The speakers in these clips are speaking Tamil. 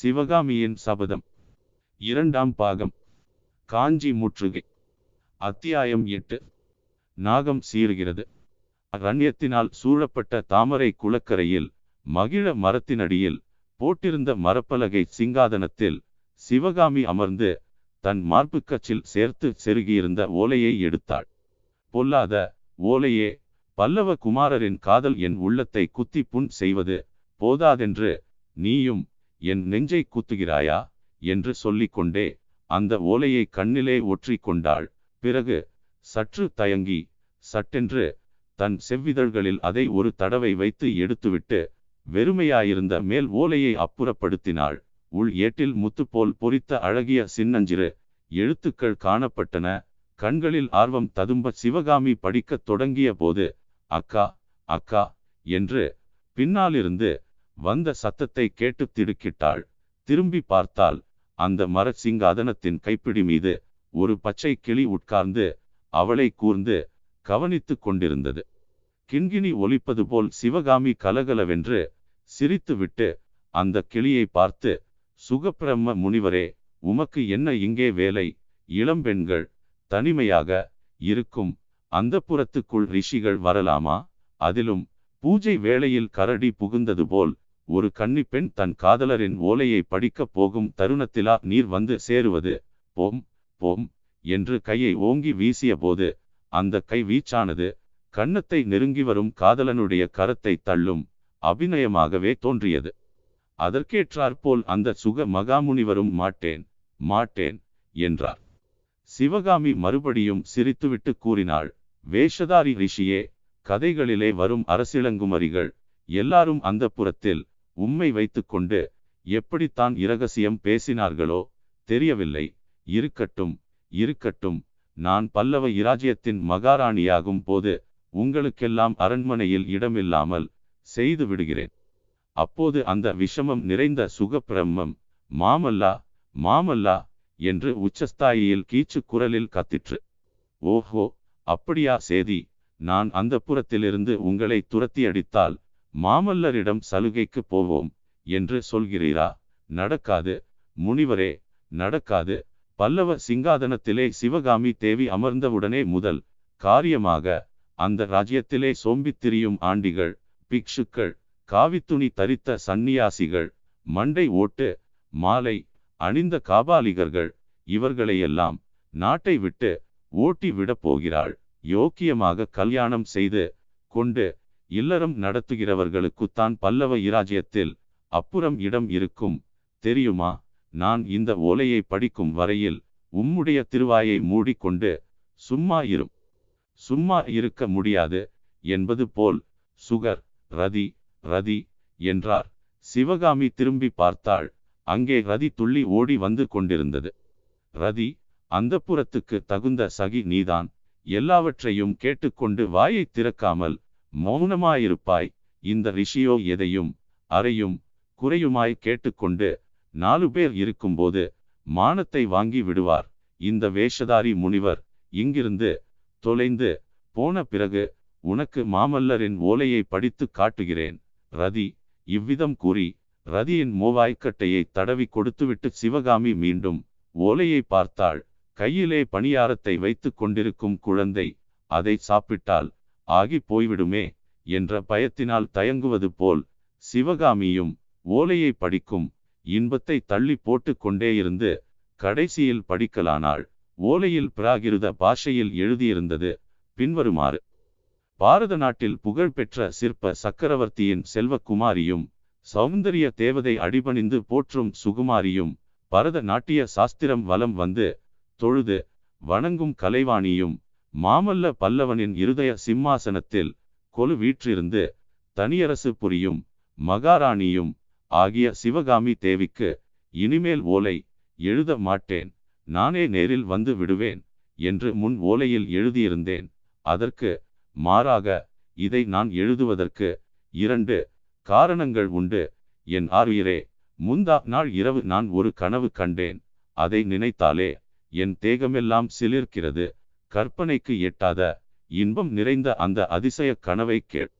சிவகாமியின் சபதம். இரண்டாம் பாகம். காஞ்சி முற்றுகை. அத்தியாயம் எட்டு. நாகம் சீறுகிறது. அரண்யத்தினால் சூழப்பட்ட தாமரை குளக்கரையில் மகிழ மரத்தினடியில் போட்டிருந்த மரப்பலகை சிங்காதனத்தில் சிவகாமி அமர்ந்து தன் மார்புக்கச்சில் சேர்த்து செருகியிருந்த ஓலையை எடுத்தாள். பொல்லாத ஓலையே பல்லவ குமாரரின் காதல் என் உள்ளத்தை குத்தி புண் செய்வது போதாதென்று நீயும் என் நெஞ்சை குத்துகிறாயா? என்று சொல்லிக்கொண்டே அந்த ஓலையை கண்ணிலே ஒற்றி கொண்டாள் பிறகு சற்று தயங்கி சட்டென்று தன் செவ்விதழ்களில் அதை ஒரு தடவை வைத்து எடுத்துவிட்டு வெறுமையாயிருந்த மேல் ஓலையை அப்புறப்படுத்தினாள். உள் ஏட்டில் முத்துப்போல் பொறித்த அழகிய சின்னஞ்சிறு எழுத்துக்கள் காணப்பட்டன. கண்களில் ஆர்வம் ததும்ப சிவகாமி படிக்கத் தொடங்கிய போது அக்கா அக்கா என்று பின்னாலிருந்து வந்த சத்தத்தை கேட்டு திடுக்கிட்டாள். திரும்பி பார்த்தால் அந்த மர சிங்காதனத்தின் கைப்பிடி மீது ஒரு பச்சை கிளி உட்கார்ந்து அவளை கூர்ந்து கவனித்து கொண்டிருந்தது. கிண்கிணி ஒலிப்பது போல் சிவகாமி கலகலவென்று சிரித்துவிட்டு அந்த கிளியை பார்த்து சுகப்பிரம்ம முனிவரே உமக்கு என்ன இங்கே வேலை? இளம்பெண்கள் தனிமையாக இருக்கும். அந்த புறத்துக்குள் ரிஷிகள் வரலாமா? அதிலும் பூஜை வேளையில் கரடி புகுந்தது போல் ஒரு கன்னிப்பெண் தன் காதலரின் ஓலையை படிக்கப் போகும் தருணத்திலா நீர் வந்து சேருவது? போம் போம் என்று கையை ஓங்கி வீசிய போது அந்த கை வீச்சானது கன்னத்தை நெருங்கி வரும் காதலனுடைய கரத்தை தள்ளும் அபிநயமாகவே தோன்றியது. அதற்கேற்றாற்போல் அந்த சுக மகாமுனிவரும் மாட்டேன் மாட்டேன் என்றார். சிவகாமி மறுபடியும் சிரித்துவிட்டு கூறினாள் வேஷதாரி ரிஷியே கதைகளிலே வரும் அரசிளங்குமரிகள் எல்லாரும் அந்த புறத்தில் உம்மை வைத்துக்கொண்டு எப்படித்தான் இரகசியம் பேசினார்களோ தெரியவில்லை. இருக்கட்டும் இருக்கட்டும் நான் பல்லவ இராஜ்யத்தின் மகாராணியாகும் போது உங்களுக்கெல்லாம் அரண்மனையில் இடமில்லாமல் செய்து விடுகிறேன். அப்போது அந்த விஷமம் நிறைந்த சுகப்பிரம்மம் மாமல்லா மாமல்லா என்று உச்சஸ்தாயியில் கீச்சு குரலில் கத்திற்று. ஓஹோ அப்படியா சேதி நான் அந்த புறத்திலிருந்து உங்களை துரத்தி அடித்தால் மாமல்லரிடம் சலுகைக்கு போவோம் என்று சொல்கிறீரா? நடக்காது. முனிவரே நடக்காது. பல்லவ சிங்காதனத்திலே சிவகாமி தேவி அமர்ந்தவுடனே முதல் காரியமாக அந்த ராஜ்யத்திலே சோம்பித் திரியும் ஆண்டிகள் பிக்ஷுக்கள் காவித்துணி தரித்த சந்நியாசிகள் மண்டை ஓட்டு மாலை அணிந்த காபாலிகர்கள் இவர்களையெல்லாம் நாட்டை விட்டு ஓட்டி விடப் போகிறாள். யோக்கியமாக கல்யாணம் செய்து கொண்டு இல்லறம் நடத்துகிறவர்களுக்குத்தான் பல்லவ இராஜ்யத்தில் அப்புறம் இடம் இருக்கும். தெரியுமா? நான் இந்த ஓலையை படிக்கும் வரையில் உம்முடைய திருவாயை மூடிக்கொண்டு சும்மா இரும் சும்மா இருக்க முடியாது என்பது போல் சுகர் ரதி ரதி என்றார். சிவகாமி திரும்பி பார்த்தாள். அங்கே ரதி துள்ளி ஓடி வந்து கொண்டிருந்தது. ரதி அந்த புறத்துக்கு தகுந்த சகி நீதான். எல்லாவற்றையும் கேட்டுக்கொண்டு வாயை திறக்காமல் மௌனமாயிருப்பாய். இந்த ரிஷியோ எதையும் அறையும் குறையுமாய் கேட்டுக்கொண்டு நாலு பேர் இருக்கும்போது மானத்தை வாங்கி விடுவார். இந்த வேஷதாரி முனிவர் இங்கிருந்து தொலைந்து போன பிறகு உனக்கு மாமல்லரின் ஓலையை படித்து காட்டுகிறேன். ரதி இவ்விதம் கூறி ரதியின் மூவாய்க்கட்டையை தடவி கொடுத்துவிட்டு சிவகாமி மீண்டும் ஓலையை பார்த்தாள். கையிலே பணியாரத்தை வைத்து கொண்டிருக்கும் குழந்தை அதை சாப்பிட்டால் ஆகி போய்விடுமே என்ற பயத்தினால் தயங்குவது போல் சிவகாமியும் ஓலையை படிக்கும் இன்பத்தை தள்ளி போட்டு கொண்டே இருந்து கடைசியில் படிக்கலானாள். ஓலையில் பிராகிருத பாஷையில் எழுதியிருந்தது பின்வருமாறு. பாரத நாட்டில் புகழ்பெற்ற சிற்ப சக்கரவர்த்தியின் செல்வக்குமாரியும் சௌந்தரிய தேவதை அடிபணிந்து போற்றும் சுகுமாரியும் பரத நாட்டிய சாஸ்திரம் வலம் வந்து தொழுது வணங்கும் கலைவாணியும் மாமல்ல பல்லவனின் இருதய சிம்மாசனத்தில் கொலு வீற்றிருந்து தனியரசு புரியும் மகாராணியும் ஆகிய சிவகாமி தேவிக்கு இனிமேல் ஓலை எழுத மாட்டேன். நானே நேரில் வந்து விடுவேன் என்று முன் ஓலையில் எழுதியிருந்தேன். அதற்கு மாறாக இதை நான் எழுதுவதற்கு இரண்டு காரணங்கள் உண்டு. என் ஆர்வியரே முந்தா நாள் இரவு நான் ஒரு கனவு கண்டேன். அதை நினைத்தாலே என் தேகமெல்லாம் சிலிர்க்கிறது. கற்பனைக்கு எட்டாத இன்பம் நிறைந்த அந்த அதிசய கனவை கேள்.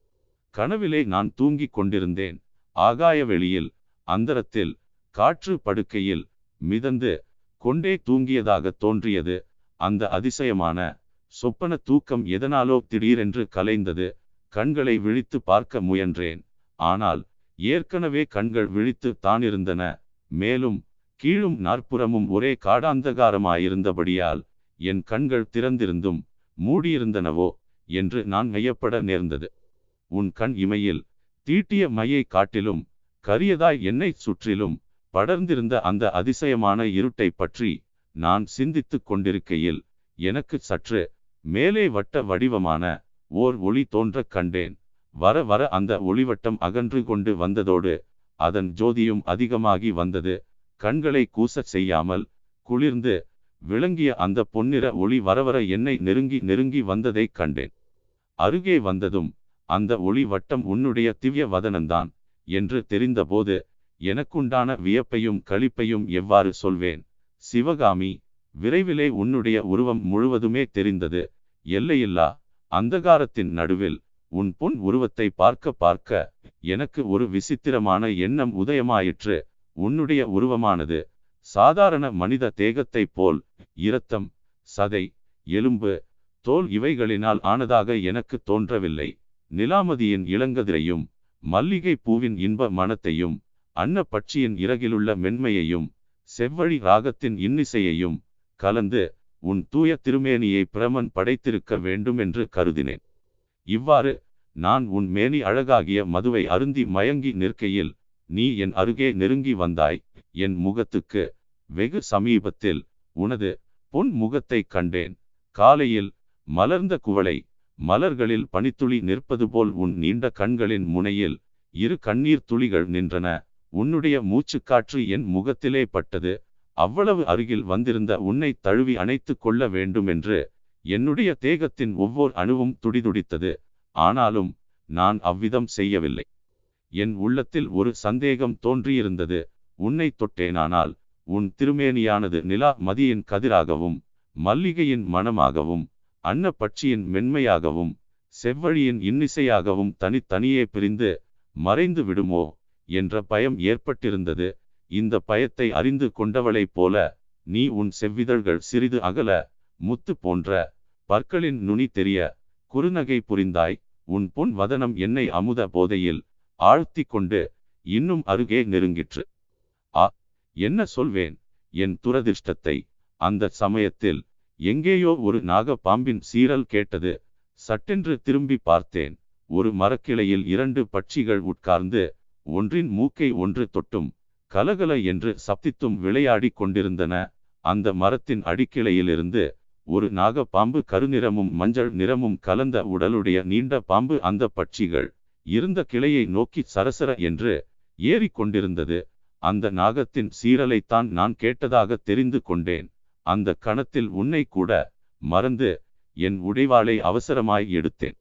கனவிலே நான் தூங்கிக் கொண்டிருந்தேன். ஆகாய வெளியில் அந்தரத்தில் காற்று படுக்கையில் மிதந்து கொண்டே தூங்கியதாக தோன்றியது. அந்த அதிசயமான சொப்பன தூக்கம் எதனாலோ திடீரென்று கலைந்தது. கண்களை விழித்து பார்க்க முயன்றேன். ஆனால் ஏற்கனவே கண்கள் விழித்து தானிருந்தன. மேலும் கீழும் நாற்புறமும் ஒரே காடாந்தகாரமாயிருந்தபடியால் என் கண்கள் திறந்திருந்தும் மூடியிருந்தனவோ என்று நான் மையப்பட நேர்ந்தது. உன் கண் இமையில் தீட்டிய மையை காட்டிலும் கரியதாய் என்னைச் சுற்றிலும் படர்ந்திருந்த அந்த அதிசயமான இருட்டை பற்றி நான் சிந்தித்துக் கொண்டிருக்கையில் எனக்கு சற்று மேலே வட்ட வடிவமான ஓர் ஒளி தோன்றக் கண்டேன். வர வர அந்த ஒளிவட்டம் அகன்று கொண்டு வந்ததோடு அதன் ஜோதியும் அதிகமாகி வந்தது. கண்களை கூசச் செய்யாமல் குளிர்ந்து விளங்கிய அந்த பொன்னிற ஒளி வரவர என்னை நெருங்கி நெருங்கி வந்ததைக் கண்டேன். அருகே வந்ததும் அந்த ஒளி வட்டம் உன்னுடைய திவ்ய வதனந்தான் என்று தெரிந்தபோது எனக்குண்டான வியப்பையும் களிப்பையும் எவ்வாறு சொல்வேன்? சிவகாமி விரைவிலே உன்னுடைய உருவம் முழுவதுமே தெரிந்தது. எல்லையில்லா அந்தகாரத்தின் நடுவில் உன் பொன் உருவத்தை பார்க்க பார்க்க எனக்கு ஒரு விசித்திரமான எண்ணம் உதயமாயிற்று. உன்னுடைய உருவமானது சாதாரண மனித தேகத்தைப் போல் இரத்தம் சதை எலும்பு தோல் இவைகளினால் ஆனதாக எனக்கு தோன்றவில்லை. நிலாமதியின் இளங்கதிரையும் மல்லிகை பூவின் இன்ப மனத்தையும் அன்ன பட்சியின் இறகிலுள்ள மென்மையையும் செவ்வழி ராகத்தின் இன்னிசையையும் கலந்து உன் தூய திருமேனியை பிரமன் படைத்திருக்க வேண்டும் என்று கருதினேன். இவ்வாறு நான் உன் மேனி அழகாகிய மதுவை அருந்தி மயங்கி நிற்கையில் நீ என் அருகே நெருங்கி வந்தாய். என் முகத்துக்கு வெகு சமீபத்தில் உனது பொன் முகத்தைக் கண்டேன். காலையில் மலர்ந்த குவளை மலர்களில் பனித்துளி நிற்பது போல் உன் நீண்ட கண்களின் முனையில் இரு கண்ணீர் துளிகள் நின்றன. உன்னுடைய மூச்சுக்காற்று என் முகத்திலே பட்டது. அவ்வளவு அருகில் வந்திருந்த உன்னை தழுவி அணைத்து கொள்ள வேண்டுமென்று என்னுடைய தேகத்தின் ஒவ்வொரு அணுவும் துடிதுடித்தது. ஆனாலும் நான் அவ்விதம் செய்யவில்லை. என் உள்ளத்தில் ஒரு சந்தேகம் தோன்றியிருந்தது. உன்னை தொட்டேனானால் உன் திருமேனியானது நிலா மதியின் கதிராகவும் மல்லிகையின் மனமாகவும் அன்ன பட்சியின் மென்மையாகவும் செவ்வழியின் இன்னிசையாகவும் தனித்தனியே பிரிந்து மறைந்து விடுமோ? என்ற பயம் ஏற்பட்டிருந்தது. இந்த பயத்தை அறிந்து கொண்டவளைப் போல நீ உன் செவ்விதழ்கள் சிறிது அகல முத்து போன்ற பற்களின் நுனி தெரிய குறுநகை புரிந்தாய். உன் பொன் வதனம் என்னை அமுத போதையில் ஆழ்த்தி கொண்டு இன்னும் அருகே நெருங்கிற்று. ஆ என்ன சொல்வேன்? என் துரதிர்ஷ்டத்தை. அந்த சமயத்தில் எங்கேயோ ஒரு நாக பாம்பின் சீரல் கேட்டது. சட்டென்று திரும்பி பார்த்தேன். ஒரு மரக்கிளையில் இரண்டு பட்சிகள் உட்கார்ந்து ஒன்றின் மூக்கை ஒன்று தொட்டும் கலகல என்று சப்தித்தும் விளையாடி கொண்டிருந்தன. அந்த மரத்தின் அடிக்கிளையிலிருந்து ஒரு நாக பாம்பு கருநிறமும் மஞ்சள் நிறமும் கலந்த உடலுடைய நீண்ட பாம்பு அந்த பட்சிகள் இருந்த கிளையை நோக்கி சரசர என்று ஏறிக்கொண்டிருந்தது. அந்த நாகத்தின் சீரலைத்தான் நான் கேட்டதாக தெரிந்து கொண்டேன். அந்த கணத்தில் உன்னை கூட மறந்து என் உடைவாளை அவசரமாய் எடுத்தேன்.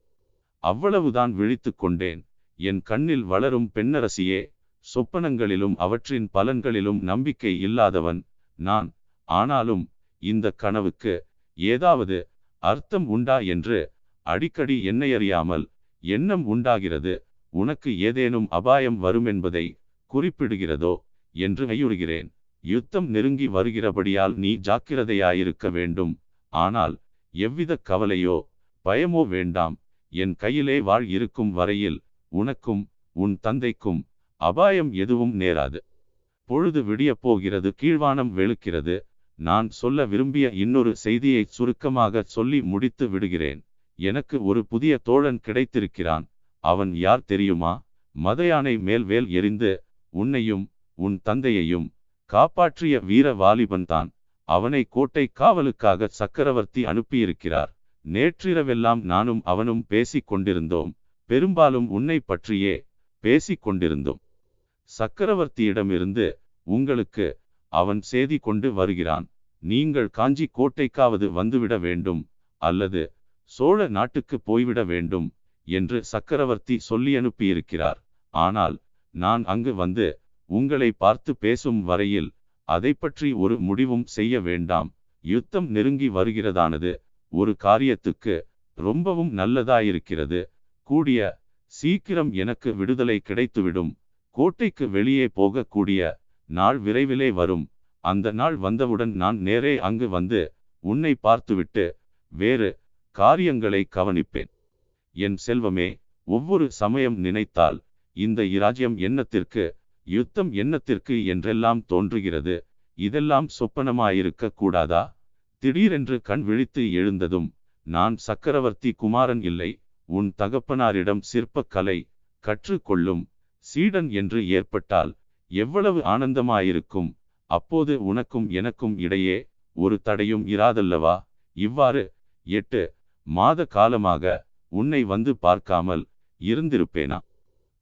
அவ்வளவுதான் விழித்து கொண்டேன். என் கண்ணில் வளரும் பெண்ணரசியே சொப்பனங்களிலும் அவற்றின் பலன்களிலும் நம்பிக்கை இல்லாதவன் நான். ஆனாலும் இந்த கனவுக்கு ஏதாவது அர்த்தம் உண்டா என்று அடிக்கடி என்னையறியாமல் எண்ணம் உண்டாகிறது. உனக்கு ஏதேனும் அபாயம் வருமென்பதை குறிப்பிடுகிறதோ என்று ஐயுறுகிறேன். யுத்தம் நெருங்கி வருகிறபடியால் நீ ஜாக்கிரதையாயிருக்க வேண்டும். ஆனால் எவ்வித கவலையோ பயமோ வேண்டாம். என் கையிலே வாழ் இருக்கும் வரையில் உனக்கும் உன் தந்தைக்கும் அபாயம் எதுவும் நேராது. பொழுது விடியப் போகிறது கீழ்வானம் வெளுக்கிறது. நான் சொல்ல விரும்பிய இன்னொரு செய்தியை சுருக்கமாக சொல்லி முடித்து விடுகிறேன். எனக்கு ஒரு புதிய தோழன் கிடைத்திருக்கிறான். அவன் யார் தெரியுமா? மதையானை மேல் வேல் எறிந்து உன்னையும் உன் தந்தையையும் காப்பாற்றிய வீர வாலிபன்தான் அவனை கோட்டை காவலுக்காக சக்கரவர்த்தி அனுப்பியிருக்கிறார். நேற்றிரவெல்லாம் நானும் அவனும் பேசிக் கொண்டிருந்தோம். பெரும்பாலும் உன்னை பற்றியே பேசிக் கொண்டிருந்தோம். சக்கரவர்த்தியிடமிருந்து உங்களுக்கு அவன் செய்தி கொண்டு வருகிறான். நீங்கள் காஞ்சி கோட்டைக்காவது வந்துவிட வேண்டும் அல்லது சோழ நாட்டுக்கு போய்விட வேண்டும் என்று சக்கரவர்த்தி சொல்லி அனுப்பியிருக்கிறார். ஆனால் நான் அங்கு வந்து உங்களை பார்த்து பேசும் வரையில் அதை பற்றி ஒரு முடிவும் செய்ய வேண்டாம். யுத்தம் நெருங்கி வருகிறதானது. ஒரு காரியத்துக்கு ரொம்பவும் நல்லதாயிருக்கிறது. கூடிய சீக்கிரம் எனக்கு விடுதலை கிடைத்துவிடும். கோட்டைக்கு வெளியே போகக்கூடிய நாள் விரைவிலே வரும். அந்த நாள் வந்தவுடன் நான் நேரே அங்கு வந்து உன்னை பார்த்துவிட்டு வேறு காரியங்களை கவனிப்பேன். என் செல்வமே ஒவ்வொரு சமயம் நினைத்தால் இந்த இராஜ்யம் எண்ணத்திற்கு யுத்தம் எண்ணத்திற்கு என்றெல்லாம் தோன்றுகிறது இதெல்லாம் சொப்பனமாயிருக்க கூடாதா? திடீரென்று கண் விழித்து எழுந்ததும் நான் சக்கரவர்த்தி குமாரன் இல்லை உன் தகப்பனாரிடம் சிற்பக் கலை கற்றுக்கொள்ளும் சீடன் என்று ஏற்பட்டால் எவ்வளவு ஆனந்தமாயிருக்கும் அப்போது உனக்கும் எனக்கும் இடையே ஒரு தடையும் இராதல்லவா? இவ்வாறு எட்டு மாத காலமாக உன்னை வந்து பார்க்காமல் இருந்திருப்பேனா?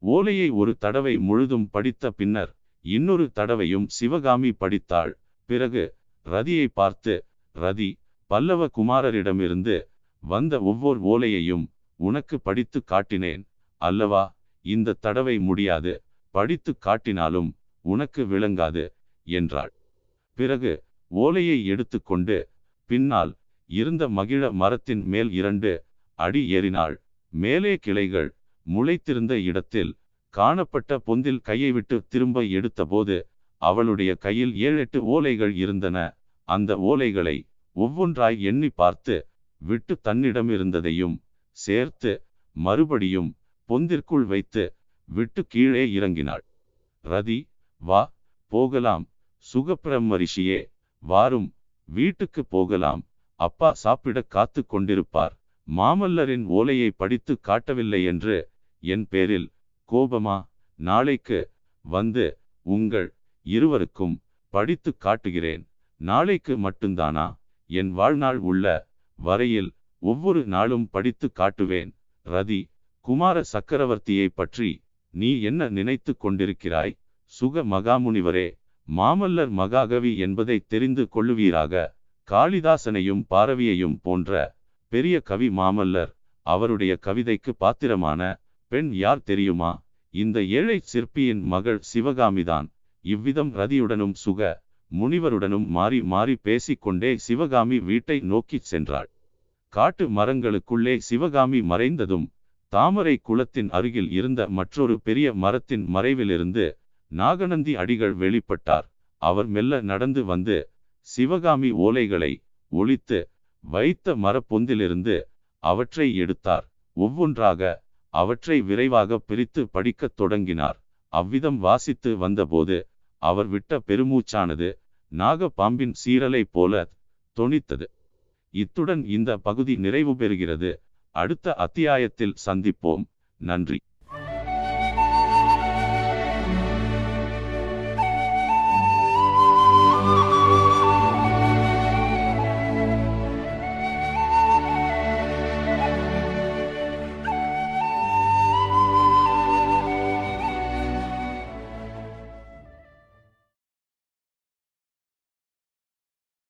ஓலையை ஒரு தடவை முழுதும் படித்த பின்னர் இன்னொரு தடவையும் சிவகாமி படித்தாள். பிறகு ரதியை பார்த்து ரதி பல்லவ குமாரரிடமிருந்து வந்த ஒவ்வொரு ஓலையையும் உனக்கு படித்து காட்டினேன். அல்லவா இந்த தடவை முடியாது. படித்து காட்டினாலும் உனக்கு விளங்காது என்றாள். பிறகு ஓலையை எடுத்துக்கொண்டு பின்னால் இருந்த மகிழ மரத்தின் மேல் இரண்டு அடி ஏறினாள். மேலே கிளைகள் முளைத்திருந்த இடத்தில் காணப்பட்ட பொந்தில் கையை விட்டு திரும்ப எடுத்தபோது அவளுடைய கையில் ஏழெட்டு ஓலைகள் இருந்தன. அந்த ஓலைகளை ஒவ்வொன்றாய் எண்ணி பார்த்து விட்டு தன்னிடமிருந்ததையும் சேர்த்து மறுபடியும் பொந்திற்குள் வைத்து விட்டு கீழே இறங்கினாள். ரதி வா போகலாம். சுகப்பிரம்மரிஷியே வாரும். வீட்டுக்கு போகலாம். அப்பா சாப்பிட காத்து கொண்டிருப்பார். மாமல்லரின் ஓலையை படித்து காட்டவில்லை என்று என் பேரில் கோபமா? நாளைக்கு வந்து உங்கள் இருவருக்கும் படித்து காட்டுகிறேன். நாளைக்கு மட்டும்தானா? என் வாழ்நாள் உள்ள வரையில் ஒவ்வொரு நாளும் படித்து காட்டுவேன். ரதி குமார சக்கரவர்த்தியை பற்றி நீ என்ன நினைத்து கொண்டிருக்கிறாய்? சுக மகாமுனிவரே மாமல்லர் மகாகவி என்பதை தெரிந்து கொள்ளுவீராக? காளிதாசனையும் பாரவியையும் போன்ற பெரிய கவி மாமல்லர் அவருடைய கவிதைக்கு பாத்திரமான பெண் யார் தெரியுமா? இந்த ஏழை சிற்பியின் மகள் சிவகாமிதான். இவ்விதம் ரதியுடனும் சுக முனிவருடனும் மாறி மாறி பேசிக்கொண்டே சிவகாமி வீட்டை நோக்கிச் சென்றாள். காட்டு மரங்களுக்குள்ளே சிவகாமி மறைந்ததும் தாமரை குளத்தின் அருகில் இருந்த மற்றொரு பெரிய மரத்தின் மறைவிலிருந்து நாகநந்தி அடிகள் வெளிப்பட்டார். அவர் மெல்ல நடந்து வந்து சிவகாமி ஓலைகளை ஒழித்து வைத்த மரப்பொந்திலிருந்து அவற்றை எடுத்தார். ஒவ்வொன்றாக அவற்றை விரைவாக பிரித்து படிக்கத் தொடங்கினார். அவ்விதம் வாசித்து வந்தபோது அவர் விட்ட பெருமூச்சானது நாக பாம்பின் சீரலை போல தொனித்தது. இத்துடன் இந்த பகுதி நிறைவு பெறுகிறது. அடுத்த அத்தியாயத்தில் சந்திப்போம். நன்றி.